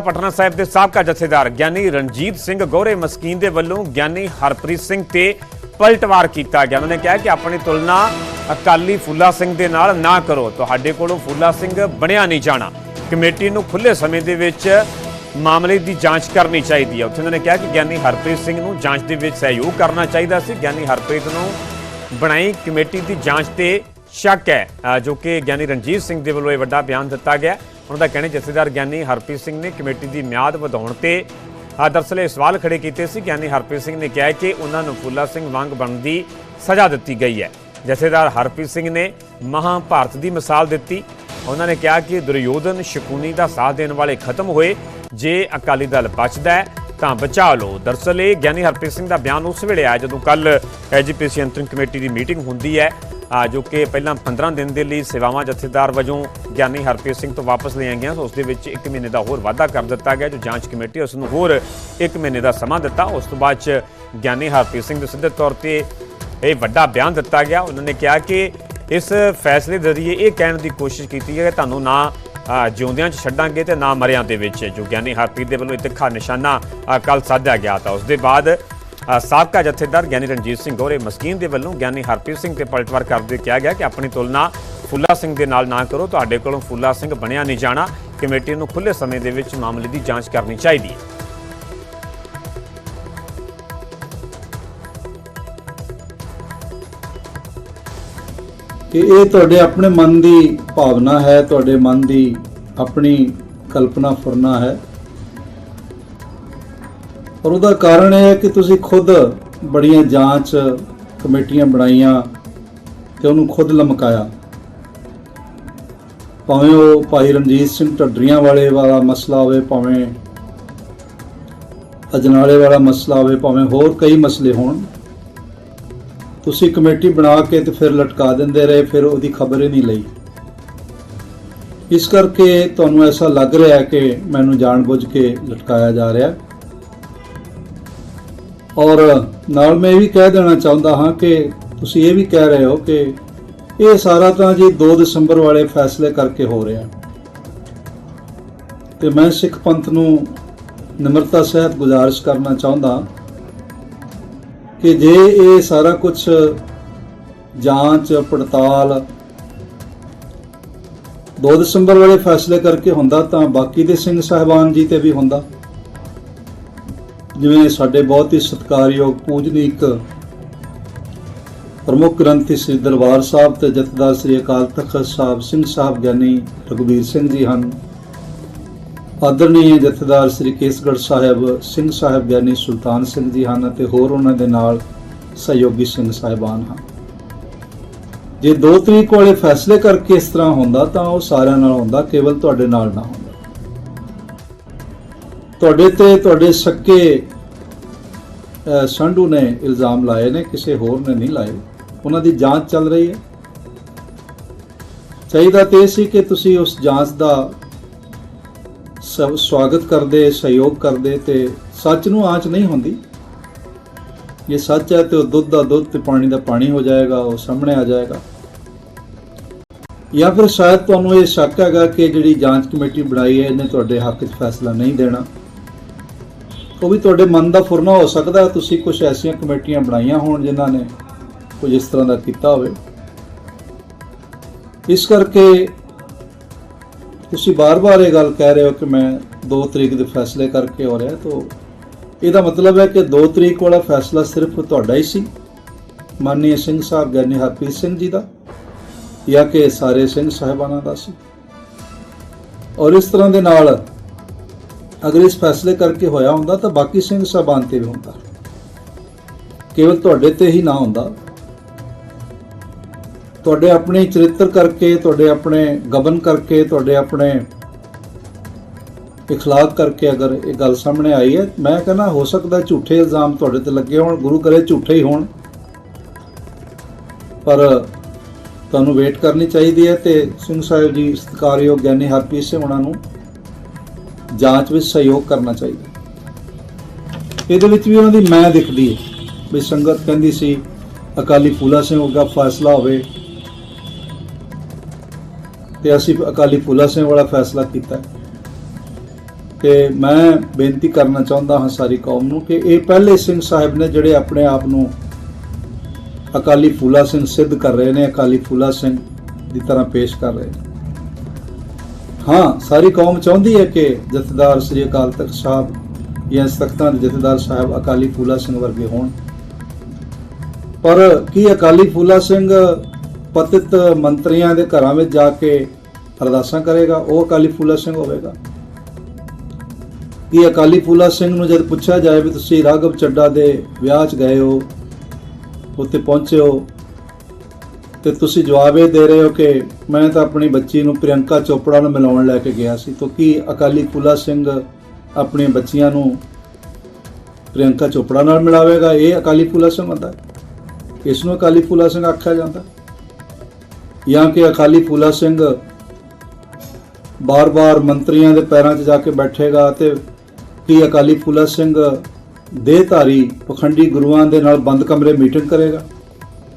ਪਟਨਾ ਸਾਹਿਬ ਦੇ ਸਾਬਕਾ ਜਥੇਦਾਰ ਗਿਆਨੀ ਰਣਜੀਤ ਸਿੰਘ ਗੋਰੇ ਮਸਕੀਨ ਦੇ ਵੱਲੋਂ ਗਿਆਨੀ ਹਰਪ੍ਰੀਤ ਸਿੰਘ ਤੇ ਪਲਟਵਾਰ ਕੀਤਾ ਗਿਆ। ਉਹਨਾਂ ਨੇ ਕਿਹਾ ਕਿ ਆਪਣੀ ਤੁਲਨਾ ਅਕਾਲੀ ਫੁੱਲਾ ਸਿੰਘ ਦੇ ਨਾਲ ਨਾ ਕਰੋ। ਤੁਹਾਡੇ ਕੋਲੋਂ ਫੁੱਲਾ ਸਿੰਘ ਬਣਿਆ ਨਹੀਂ ਜਾਣਾ। ਕਮੇਟੀ ਨੂੰ ਖੁੱਲੇ ਸਮੇਂ ਦੇ ਵਿੱਚ ਮਾਮਲੇ ਦੀ ਜਾਂਚ ਕਰਨੀ ਚਾਹੀਦੀ ਹੈ। ਉੱਥੇ ਉਹਨਾਂ ਨੇ ਕਿਹਾ ਕਿ ਗਿਆਨੀ ਹਰਪ੍ਰੀਤ ਸਿੰਘ ਨੂੰ ਜਾਂਚ ਦੇ ਵਿੱਚ ਸਹਿਯੋਗ ਕਰਨਾ ਚਾਹੀਦਾ ਸੀ। ਗਿਆਨੀ ਹਰਪ੍ਰੀਤ ਨੂੰ ਬਣਾਈ ਕਮੇਟੀ ਦੀ ਜਾਂਚ ਤੇ ਸ਼ੱਕ ਹੈ। ਜੋ ਕਿ ਗਿਆਨੀ ਰਣਜੀਤ ਸਿੰਘ ਦੇ ਵੱਲੋਂ ਇਹ ਵੱਡਾ ਬਿਆਨ ਦਿੱਤਾ ਗਿਆ। ਉਹਨਾਂ ਦਾ ਕਹਿਣਾ ਜਥੇਦਾਰ ਗਿਆਨੀ ਹਰਪ੍ਰੀਤ ਸਿੰਘ ਨੇ ਕਮੇਟੀ ਦੀ ਮਿਆਦ ਵਧਾਉਣ ਤੇ ਅ, ਦਰਅਸਲ ਇਹ ਸਵਾਲ ਖੜੇ ਕੀਤੇ ਸੀ। ਗਿਆਨੀ ਹਰਪ੍ਰੀਤ ਸਿੰਘ ਨੇ ਕਿਹਾ ਕਿ ਉਹਨਾਂ ਨੂੰ ਫੁੱਲਾ ਸਿੰਘ ਵਾਂਗ ਬਣਨ ਦੀ ਸਜ਼ਾ ਦਿੱਤੀ ਗਈ ਹੈ। ਜਥੇਦਾਰ ਹਰਪ੍ਰੀਤ ਸਿੰਘ ਨੇ ਮਹਾਭਾਰਤ ਦੀ ਮਿਸਾਲ ਦਿੱਤੀ। ਉਹਨਾਂ ਨੇ ਕਿਹਾ ਕਿ ਦੁਰਯੋਧਨ ਸ਼ਕੂਨੀ ਦਾ ਸਾਥ ਦੇਣ ਵਾਲੇ ਖਤਮ ਹੋਏ। ਜੇ ਅਕਾਲੀ ਦਲ ਬਚਦਾ ਤਾਂ ਬਚਾ ਲਓ। ਦਰਅਸਲ ਇਹ ਗਿਆਨੀ ਹਰਪ੍ਰੀਤ ਸਿੰਘ ਦਾ ਬਿਆਨ ਉਸ ਵੇਲੇ ਆਇਆ ਜਦੋਂ ਕੱਲ ਐਜੀਪੀਸੀ ਅੰਤਰਿਮ ਕਮੇਟੀ ਦੀ ਮੀਟਿੰਗ ਹੁੰਦੀ ਹੈ। ਜੋ ਕਿ ਪਹਿਲਾਂ 15 ਦਿਨ ਦੇ ਲਈ ਸੇਵਾਵਾਂ ਜਥੇਦਾਰ ਵਜੋਂ ਗਿਆਨੀ ਹਰਪ੍ਰੀਤ ਸਿੰਘ ਤੋਂ ਵਾਪਸ ਲਈਆਂ ਗਈਆਂ, ਉਸ ਦੇ ਵਿੱਚ 1 ਮਹੀਨੇ ਦਾ ਹੋਰ ਵਾਅਦਾ ਕਰ ਦਿੱਤਾ ਗਿਆ, ਜੋ ਜਾਂਚ ਕਮੇਟੀ ਉਸ ਨੂੰ ਹੋਰ 1 ਮਹੀਨੇ ਦਾ ਸਮਾਂ ਦਿੱਤਾ। ਉਸ ਤੋਂ ਬਾਅਦ ਚ ਗਿਆਨੀ ਹਰਪ੍ਰੀਤ ਸਿੰਘ ਦੇ ਸਿੱਧੇ ਤੌਰ ਤੇ ਇਹ ਵੱਡਾ ਬਿਆਨ ਦਿੱਤਾ ਗਿਆ। ਉਹਨਾਂ ਨੇ ਕਿਹਾ ਕਿ ਇਸ ਫੈਸਲੇ ਦੇ ਜ਼ਰੀਏ ਇਹ ਕਹਿਣ ਦੀ ਕੋਸ਼ਿਸ਼ ਕੀਤੀ ਹੈ ਕਿ ਤੁਹਾਨੂੰ ਨਾ ਜਿਉਂਦਿਆਂ 'ਚ ਛੱਡਾਂਗੇ ਤੇ ਨਾ ਮਰਿਆਂ ਦੇ ਵਿੱਚ। ਜੋ ਗਿਆਨੀ ਹਰਪ੍ਰੀਤ ਦੇ ਵੱਲੋਂ ਇਹ ਤਿੱਖਾ ਨਿਸ਼ਾਨਾ ਕੱਲ ਸਾਧਿਆ ਗਿਆ ਤਾਂ ਉਸ ਦੇ ਬਾਅਦ ਸਾਬਕਾ ਜਥੇਦਾਰ ਗਿਆਨੀ ਰਣਜੀਤ ਸਿੰਘ ਗੋਰੇ ਮਸਕੀਨ ਦੇ ਵੱਲੋਂ ਗਿਆਨੀ ਹਰਪ੍ਰੀਤ ਸਿੰਘ ਤੇ ਪਲਟਵਾਰ ਕਰਦੇ ਕਿਹਾ ਗਿਆ ਕਿ ਆਪਣੀ ਤੁਲਨਾ ਫੁੱਲਾ ਸਿੰਘ ਦੇ ਨਾਲ ਨਾ ਕਰੋ, ਤੁਹਾਡੇ ਕੋਲੋਂ ਫੁੱਲਾ ਸਿੰਘ ਬਣਿਆ ਨਹੀਂ ਜਾਣਾ। ਕਮੇਟੀ ਨੂੰ ਖੁੱਲੇ ਸਮੇਂ ਦੇ ਵਿੱਚ ਮਾਮਲੇ ਦੀ ਜਾਂਚ ਕਰਨੀ ਚਾਹੀਦੀ ਹੈ। ਕਿ ਇਹ ਤੁਹਾਡੇ ਆਪਣੇ ਮਨ ਦੀ ਭਾਵਨਾ ਹੈ, ਤੁਹਾਡੇ ਮਨ ਦੀ ਆਪਣੀ ਕਲਪਨਾ ਫੁਰਨਾ ਹੈ। ਔਰ ਉਹਦਾ ਕਾਰਨ ਇਹ ਹੈ ਕਿ ਤੁਸੀਂ ਖੁਦ ਬੜੀਆਂ ਜਾਂਚ ਕਮੇਟੀਆਂ ਬਣਾਈਆਂ ਤੇ ਉਹਨੂੰ ਖੁਦ ਲਮਕਾਇਆ। ਭਾਵੇਂ ਉਹ ਭਾਈ ਰਣਜੀਤ ਸਿੰਘ ਢੱਡਰੀਆਂ ਵਾਲੇ ਵਾਲਾ ਮਸਲਾ ਹੋਵੇ, ਭਾਵੇਂ ਅਜਨਾਲੇ ਵਾਲਾ ਮਸਲਾ ਹੋਵੇ, ਭਾਵੇਂ ਹੋਰ ਕਈ ਮਸਲੇ ਹੋਣ, ਤੁਸੀਂ ਕਮੇਟੀ ਬਣਾ ਕੇ ਤੇ ਫਿਰ ਲਟਕਾ ਦਿੰਦੇ ਰਹੇ, ਫਿਰ ਉਹਦੀ ਖਬਰ ਹੀ ਨਹੀਂ ਲਈ। ਇਸ ਕਰਕੇ ਤੁਹਾਨੂੰ ਐਸਾ ਲੱਗ ਰਿਹਾ ਕਿ ਮੈਨੂੰ ਜਾਣਬੁੱਝ ਕੇ ਲਟਕਾਇਆ ਜਾ ਰਿਹਾ ਔਰ ਨਾਲ ਮੈਂ ਇਹ ਵੀ ਕਹਿ ਦੇਣਾ ਚਾਹੁੰਦਾ ਹਾਂ ਕਿ ਤੁਸੀਂ ਇਹ ਵੀ ਕਹਿ ਰਹੇ ਹੋ ਕਿ ਇਹ ਸਾਰਾ ਤਾਂ ਜੀ 2 ਦਸੰਬਰ ਵਾਲੇ ਫੈਸਲੇ ਕਰਕੇ ਹੋ ਰਿਹਾ। ਤੇ ਮੈਂ ਸਿੱਖ ਪੰਥ ਨੂੰ ਨਿਮਰਤਾ ਸਹਿਤ ਗੁਜ਼ਾਰਿਸ਼ ਕਰਨਾ ਚਾਹੁੰਦਾ ਕਿ ਜੇ ਇਹ ਸਾਰਾ ਕੁਝ ਜਾਂਚ, ਪੜਤਾਲ 2 ਦਸੰਬਰ ਵਾਲੇ ਫੈਸਲੇ ਕਰਕੇ ਹੁੰਦਾ ਤਾਂ ਬਾਕੀ ਦੇ ਸਿੰਘ ਸਾਹਿਬਾਨ ਜੀ ਤੇ ਵੀ ਹੁੰਦਾ। ਜਿਵੇਂ ਸਾਡੇ ਬਹੁਤ ਹੀ ਸਤਿਕਾਰਯੋਗ ਪੂਜਨੀਕ ਪ੍ਰਮੁੱਖ ਗ੍ਰੰਥੀ ਸ੍ਰੀ ਦਰਬਾਰ ਸਾਹਿਬ ਤੇ ਜਥੇਦਾਰ ਸ੍ਰੀ ਅਕਾਲ ਤਖਤ ਸਾਹਿਬ, ਸਿੰਘ ਸਾਹਿਬ ਗਿਆਨੀ ਰਘੁਬੀਰ ਸਿੰਘ ਜੀ ਹਨ। ਆਦਰਣੀय ਜਥੇਦਾਰ ਸ੍ਰੀ ਕੇਸਗੜ੍ਹ ਸਾਹਿਬ, ਸਿੰਘ ਸਾਹਿਬ ਗਿਆਨੀ ਸੁਲਤਾਨ ਸਿੰਘ ਜੀ ਹਨ ਅਤੇ ਹੋਰ ਉਹਨਾਂ ਦੇ ਨਾਲ ਸਹਿਯੋਗੀ ਸਿੰਘ ਸਾਹਿਬਾਨ ਹਨ। ਜੇ ਦੋ ਤਰੀਕ ਵਾਲੇ ਫੈਸਲੇ ਕਰਕੇ ਇਸ ਤਰ੍ਹਾਂ ਹੁੰਦਾ ਤਾਂ ਉਹ ਸਾਰਿਆਂ ਨਾਲ ਹੁੰਦਾ, ਕੇਵਲ ਤੁਹਾਡੇ ਨਾਲ ਨਾ ਹੁੰਦਾ। ਤੁਹਾਡੇ ਤੇ ਤੁਹਾਡੇ ਸੱਕੇ ਅਹ, ਸੰਧੂ ਨੇ ਇਲਜ਼ਾਮ ਲਾਏ ਨੇ ਕਿਸੇ ਹੋਰ ਨੇ ਨਹੀਂ ਲਾਏ। ਉਹਨਾਂ ਦੀ ਜਾਂਚ ਚੱਲ ਰਹੀ ਹੈ। ਚਾਹੀਦਾ ਤੇ ਇਹ ਸੀ ਕਿ ਤੁਸੀਂ ਉਸ ਜਾਂਚ ਦਾ ਸਭ ਸਵਾਗਤ ਕਰਦੇ ਸਹਿਯੋਗ ਕਰਦੇ ਤੇ ਸੱਚ ਨੂੰ ਆਂਚ ਨਹੀਂ ਹੁੰਦੀ। ਇਹ ਸੱਚ ਹੈ ਤੇ ਉਹ ਦੁੱਧ ਦਾ ਦੁੱਧ ਤੇ ਪਾਣੀ ਦਾ ਪਾਣੀ ਹੋ ਜਾਏਗਾ ਉਹ ਸਾਹਮਣੇ ਆ ਜਾਏਗਾ। ਜਾਂ ਫਿਰ ਸ਼ਾਇਦ ਤੁਹਾਨੂੰ ਇਹ ਸ਼ੱਕ ਹੈਗਾ ਕਿ ਜਿਹੜੀ ਜਾਂਚ ਕਮੇਟੀ ਬਣਾਈ ਹੈ ਇਹਨੇ ਤੁਹਾਡੇ ਹੱਕ 'ਚ ਫੈਸਲਾ ਨਹੀਂ ਦੇਣਾ। ਉਹ ਵੀ ਤੁਹਾਡੇ ਮਨ ਦਾ ਫੁਰਨਾ ਹੋ ਸਕਦਾ ਤੁਸੀਂ ਕੁਝ ਐਸੀਆਂ ਕਮੇਟੀਆਂ ਬਣਾਈਆਂ ਹੋਣ ਜਿਨ੍ਹਾਂ ਨੇ ਕੁਝ ਇਸ ਤਰ੍ਹਾਂ ਦਾ ਕੀਤਾ ਹੋਵੇ। ਇਸ ਕਰਕੇ ਤੁਸੀਂ ਬਾਰ-ਬਾਰ ਇਹ ਗੱਲ ਕਹਿ ਰਹੇ ਹੋ ਕਿ ਮੈਂ 2 ਤਰੀਕ ਦੇ ਫੈਸਲੇ ਕਰਕੇ ਹੋ ਰਿਹਾ ਤਾਂ ਇਹਦਾ ਮਤਲਬ ਹੈ ਕਿ 2 ਤਰੀਕ ਵਾਲਾ ਫੈਸਲਾ ਸਿਰਫ ਤੁਹਾਡਾ ਹੀ ਸੀ। ਮਾਨਨੀय ਸਿੰਘ ਸਾਹਿਬ ਗਿਆਨੀ ਹਰਪ੍ਰੀਤ ਸਿੰਘ ਜੀ ਦਾ ਜਾਂ ਕਿ ਸਾਰੇ ਸਿੰਘ ਸਾਹਿਬਾਨਾਂ ਦਾ ਸੀ। ਔਰ ਇਸ ਤਰ੍ਹਾਂ ਦੇ ਨਾਲ ਅਗਰ ਇਸ ਫੈਸਲੇ ਕਰਕੇ ਹੋਇਆ ਹੁੰਦਾ ਤਾਂ ਬਾਕੀ ਸਿੰਘ ਸਾਹਿਬਾਨ ਤੇ ਵੀ ਹੁੰਦਾ। ਕੇਵਲ ਤੁਹਾਡੇ ਤੇ ਹੀ ਨਾ ਹੁੰਦਾ। ਤੁਹਾਡੇ ਆਪਣੇ ਚਰਿੱਤਰ ਕਰਕੇ, ਤੁਹਾਡੇ ਆਪਣੇ ਗਬਨ ਕਰਕੇ, ਤੁਹਾਡੇ ਆਪਣੇ ਇਖਲਾਕ ਕਰਕੇ ਅਗਰ ਇਹ ਗੱਲ ਸਾਹਮਣੇ ਆਈ ਹੈ, ਮੈਂ ਕਹਿੰਦਾ ਹੋ ਸਕਦਾ ਝੂਠੇ ਇਲਜ਼ਾਮ ਤੁਹਾਡੇ ਤੇ ਲੱਗੇ ਹੋਣ, ਗੁਰੂ ਕਰੇ ਝੂਠੇ ਹੀ ਹੋਣ। ਪਰ ਤੁਹਾਨੂੰ ਵੇਟ ਕਰਨੀ ਚਾਹੀਦੀ ਹੈ ਤੇ ਸਿੰਘ ਸਾਹਿਬ ਜੀ ਸਤਿਕਾਰਯੋਗ ਗਿਆਨੀ ਹਰਪ੍ਰੀਤ ਸਿੰਘ ਉਹਨਾਂ ਨੂੰ ਜਾਂਚ ਵਿੱਚ ਸਹਿਯੋਗ ਕਰਨਾ ਚਾਹੀਦਾ। ਇਹਦੇ ਵਿੱਚ ਵੀ ਉਹਨਾਂ ਦੀ ਮੈਂ ਦਿਖਦੀ ਹੈ। ਵੀ ਸੰਗਤ ਕਹਿੰਦੀ ਸੀ, ਅਕਾਲੀ ਫੂਲਾ ਸਿੰਘ ਦਾ ਫੈਸਲਾ ਹੋਵੇ। ਤੇ ਅਸੀਂ ਅਕਾਲੀ ਫੂਲਾ ਸਿੰਘ ਵਾਲਾ ਫੈਸਲਾ ਕੀਤਾ। ਕਿ ਮੈਂ ਬੇਨਤੀ ਕਰਨਾ ਚਾਹੁੰਦਾ ਹਾਂ ਸਾਰੀ ਕੌਮ ਨੂੰ ਕਿ ਇਹ ਪਹਿਲੇ ਸਿੰਘ ਸਾਹਿਬ ਨੇ ਜਿਹੜੇ ਆਪਣੇ ਆਪ ਨੂੰ ਅਕਾਲੀ ਫੂਲਾ ਸਿੰਘ ਸਿੱਧ ਕਰ ਰਹੇ ਨੇ, ਅਕਾਲੀ ਫੂਲਾ ਸਿੰਘ ਦੀ ਤਰ੍ਹਾਂ ਪੇਸ਼ ਕਰ ਰਹੇ ਨੇ। ਹਾਂ, ਸਾਰੀ ਕੌਮ ਚਾਹੁੰਦੀ ਹੈ ਕਿ ਜਥੇਦਾਰ ਸ੍ਰੀ ਅਕਾਲ ਤਖਤ ਸਾਹਿਬ ਜਾਂ ਸਖਤਾਂ ਦੇ ਜਥੇਦਾਰ ਸਾਹਿਬ ਅਕਾਲੀ ਫੂਲਾ ਸਿੰਘ ਵਰਗੇ ਹੋਣ। ਪਰ ਕੀ ਅਕਾਲੀ ਫੂਲਾ ਸਿੰਘ ਪਤਿਤ ਮੰਤਰੀਆਂ ਦੇ ਘਰਾਂ ਵਿੱਚ ਜਾ ਕੇ ਅਰਦਾਸਾਂ ਕਰੇਗਾ? ਉਹ ਅਕਾਲੀ ਫੂਲਾ ਸਿੰਘ ਹੋਵੇਗਾ। ਕੀ ਅਕਾਲੀ ਫੂਲਾ ਸਿੰਘ ਨੂੰ ਜਦ ਪੁੱਛਿਆ ਜਾਏ ਵੀ ਤੁਸੀਂ ਰਾਘਵ ਚੱਡਾ ਦੇ ਵਿਆਹ 'ਚ ਗਏ ਹੋ, ਉੱਥੇ ਪਹੁੰਚੇ ਹੋ ਤੇ ਤੁਸੀਂ ਜਵਾਬ ਇਹ ਦੇ ਰਹੇ ਹੋ ਕਿ ਮੈਂ ਤਾਂ ਆਪਣੀ ਬੱਚੀ ਨੂੰ ਪ੍ਰਿਯੰਕਾ ਚੋਪੜਾ ਨੂੰ ਮਿਲਾਉਣ ਲੈ ਕੇ ਗਿਆ ਸੀ, ਤਾਂ ਕੀ ਅਕਾਲੀ ਫੂਲਾ ਸਿੰਘ ਆਪਣੀਆਂ ਬੱਚੀਆਂ ਨੂੰ ਪ੍ਰਿਯੰਕਾ ਚੋਪੜਾ ਨਾਲ ਮਿਲਾਵੇਗਾ? ਇਹ ਅਕਾਲੀ ਫੂਲਾ ਸਿੰਘ ਹੁੰਦਾ ਇਸ ਨੂੰ ਅਕਾਲੀ ਫੂਲਾ ਸਿੰਘ ਆਖਿਆ ਜਾਂਦਾ ਜਾਂ ਕਿ ਅਕਾਲੀ ਫੂਲਾ ਸਿੰਘ ਬਾਰ-ਬਾਰ ਮੰਤਰੀਆਂ ਦੇ ਪੈਰਾਂ 'ਚ ਜਾ ਕੇ ਬੈਠੇਗਾ ਤੇ ਕੀ ਅਕਾਲੀ ਫੂਲਾ ਸਿੰਘ ਦੇਹਧਾਰੀ ਪਖੰਡੀ ਗੁਰੂਆਂ ਦੇ ਨਾਲ ਬੰਦ ਕਮਰੇ ਮੀਟਿੰਗ ਕਰੇਗਾ?